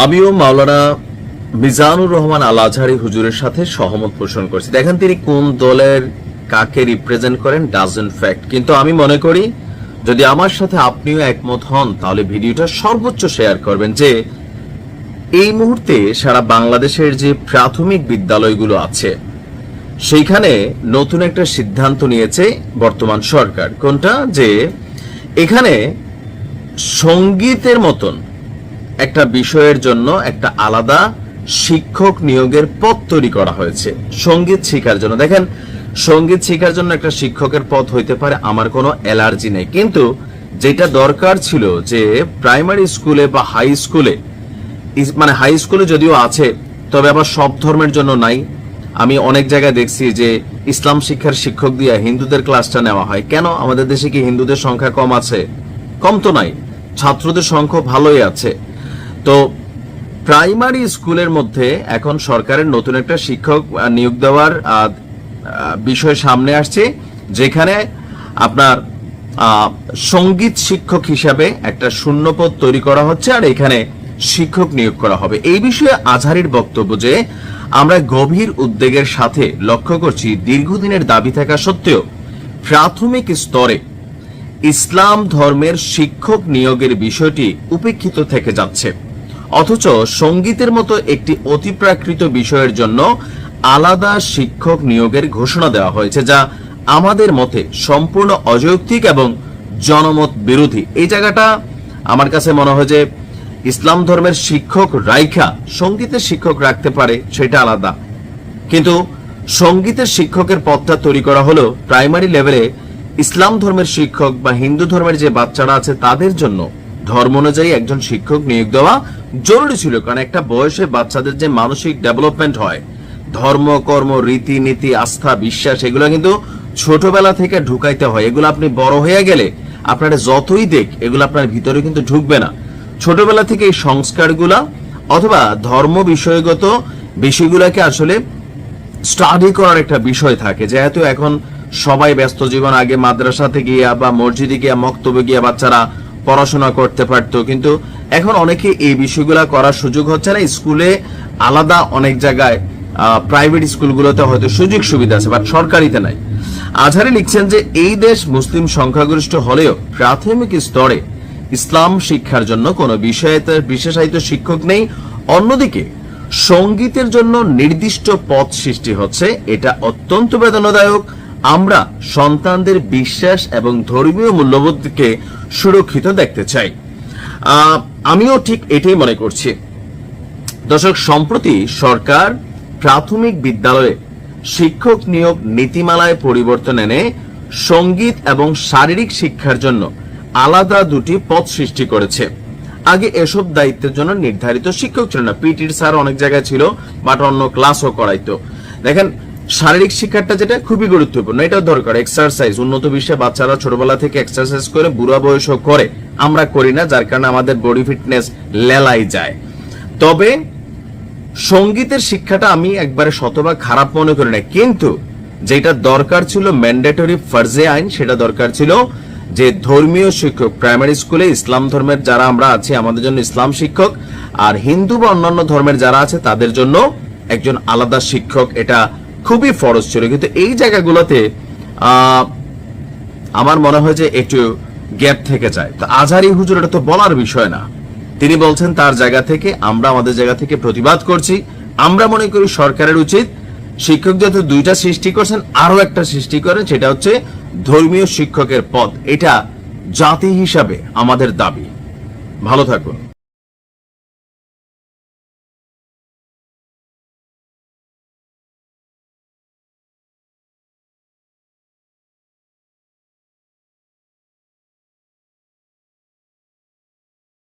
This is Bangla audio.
আমিও মাওলানা মিজানুর রহমান আল আজহারি হুজুরের সাথে সহমত পোষণ করছি। দেখেন তিনি কোন দলের কাকে রিপ্রেজেন্ট করেন ডাজেন্ট ফ্যাক্ট কিন্তু আমি মনে করি, যদি আমার সাথে আপনিও একমত হন, তাহলে ভিডিওটা সর্বোচ্চ শেয়ার করবেন যে, এই মুহূর্তে সারা বাংলাদেশের যে প্রাথমিক বিদ্যালয়গুলো আছে, সেইখানে নতুন একটা সিদ্ধান্ত নিয়েছে বর্তমান সরকার। কোনটা? যে, এখানে সঙ্গীতের মতন একটা বিষয়ের জন্য একটা আলাদা শিক্ষক নিয়োগের পদ তৈরি করা হয়েছে। সংগীত শেখার জন্য। দেখেন, সংগীত শেখার জন্য একটা শিক্ষকের পদ হইতে পারে আমার কোনো অ্যালার্জি নেই। কিন্তু যেটা দরকার ছিল যে প্রাইমারি স্কুলে বা হাই স্কুলে মানে হাই স্কুলে যদিও আছে, তবে আবার সব ধর্মের জন্য নাই। আমি অনেক জায়গায় দেখছি যে ইসলাম শিক্ষার শিক্ষক দিয়ে হিন্দুদের ক্লাসটা নেওয়া হয়। কেন? আমাদের দেশে কি হিন্দুদের সংখ্যা কম আছে? কম তো নাই। ছাত্রদের সংখ্যা ভালোই আছে। তো প্রাইমারি স্কুলের মধ্যে এখন সরকারের নতুন একটা শিক্ষক নিয়োগ দেওয়ার বিষয় সামনে আসছে, যেখানে আপনার সংগীত শিক্ষক হিসাবে একটা শূন্যপদ তৈরি করা হচ্ছে আর এখানে শিক্ষক নিয়োগ করা হবে। এই বিষয়ে আজহারির বক্তব্য যে আমরা গভীর উদ্বেগের সাথে লক্ষ্য করছি, দীর্ঘদিনের দাবি থাকা সত্ত্বেও প্রাথমিক স্তরে ইসলাম ধর্মের শিক্ষক নিয়োগের বিষয়টি উপেক্ষিত থেকে যাচ্ছে। অথচ সঙ্গীতের মতো একটি অতিপ্রাকৃত বিষয়ের জন্য আলাদা শিক্ষক নিয়োগের ঘোষণা দেওয়া হয়েছে, যা আমাদের মতে সম্পূর্ণ অযৌক্তিক এবং জনমত বিরোধী। এই জায়গাটা আমার কাছে মনে হয় যে ইসলাম ধর্মের শিক্ষক রাইখা সঙ্গীতের শিক্ষক রাখতে পারে, সেটা আলাদা। কিন্তু সঙ্গীতের শিক্ষকের পদটা তৈরি করা হলো প্রাইমারি লেভেলে ইসলাম ধর্মের শিক্ষক বা হিন্দু ধর্মের যে বাচ্চারা আছে, তাদের জন্য ধর্ম অনুযায়ী একজন শিক্ষক নিয়োগ দেওয়া জরুরি ছিল, কারণ একটা বয়সে বাচ্চাদের যে মানসিক ডেভেলপমেন্ট হয়, ধর্ম, কর্ম রীতি নীতি আস্থা, বিশ্বাস, এগুলো কিন্তু ছোটবেলা থেকে ঢুকাইতে হয়। এগুলো আপনি বড় হয়ে গেলে আপনারা যতই দেখ, এগুলো আপনার ভিতরে কিন্তু ঢুকবে না। ছোটবেলা থেকে এই সংস্কারগুলা অথবা ধর্ম বিষয়গত বিষয়গুলোকে আসলে স্টাডি করার একটা বিষয় থাকে। যেহেতু এখন সবাই ব্যস্ত জীবন, আগে মাদ্রাসাতে গিয়া বা মসজিদে গিয়া, মক্তবে গিয়া বাচ্চারা পড়াশোনা করতে পারতো। কিন্তু এখন অনেকে এই বিষয়গুলা করার সুযোগ হচ্ছে না। স্কুলে আলাদা অনেক জায়গায় প্রাইভেট স্কুলগুলোতে হয়তো সুযোগ সুবিধা আছে বাট সরকারিতে নাই। আজহারি লিখছেন যে, এই দেশ মুসলিম সংখ্যাগরিষ্ঠ হলেও প্রাথমিক স্তরে ইসলাম শিক্ষার জন্য কোনো বিষয়ে বিশেষায়িত শিক্ষক নেই। অন্যদিকে, সঙ্গীতের জন্য নির্দিষ্ট পথ সৃষ্টি হচ্ছে। এটা অত্যন্ত বেদনাদায়ক। আমরা সন্তানদের বিশ্বাস এবং ধর্মীয় মূল্যবোধকে সুরক্ষিত দেখতে চাই। আমিও ঠিক এটাই মনে করছি। দর্শক, সম্প্রতি সরকার প্রাথমিক বিদ্যালয়ে শিক্ষক নিয়োগ নীতিমালায় পরিবর্তন এনে সংগীত এবং শারীরিক শিক্ষার জন্য আলাদা দুটি পদ সৃষ্টি করেছে। আগে এসব দায়িত্বের জন্য নির্ধারিত শিক্ষক ছিল না। পিটির স্যার অনেক জায়গায় ছিল, বাট অন্য ক্লাসও করাইতো। দেখেন শারীরিক শিক্ষাটা যেটা খুবই গুরুত্বপূর্ণ, এটাও দরকার। এক্সারসাইজ উন্নত বিশ্বে বাচ্চারা ছোটবেলা থেকে এক্সারসাইজ করে বুড়া বয়সও করে, আমরা করি না, যার কারণে আমাদের বডি ফিটনেস লেলাই যায়। তবে সঙ্গীতের শিক্ষাটা আমি একবারে শতভাগ খারাপ মনে করি না কিন্তু যেটা দরকার ছিল ম্যান্ডেটরি ফার্জে আইন, সেটা দরকার ছিল যে ধর্মীয় শিক্ষক প্রাইমারি স্কুলে ইসলাম ধর্মের যারা আমরা আছি, আমাদের জন্য ইসলাম শিক্ষক, আর হিন্দু বা অন্যান্য ধর্মের যারা আছে, তাদের জন্য একজন আলাদা শিক্ষক, এটা খুবই ফরজ ছিল। কিন্তু এই জায়গাগুলোতে আমার মনে হয় যে একটু গ্যাপ থেকে যায়। তো আজহারি হুজুর, এটা তো বলার বিষয় না। তিনি বলছেন, তার জায়গা থেকে আমরা আমাদের জায়গা থেকে প্রতিবাদ করছি। আমরা মনে করি সরকারের উচিত শিক্ষক যেহেতু দুইটা সৃষ্টি করছেন আরও একটা সৃষ্টি করেন, সেটা হচ্ছে ধর্মীয় শিক্ষকের পদ। এটা জাতি হিসাবে আমাদের দাবি। ভালো থাকুন।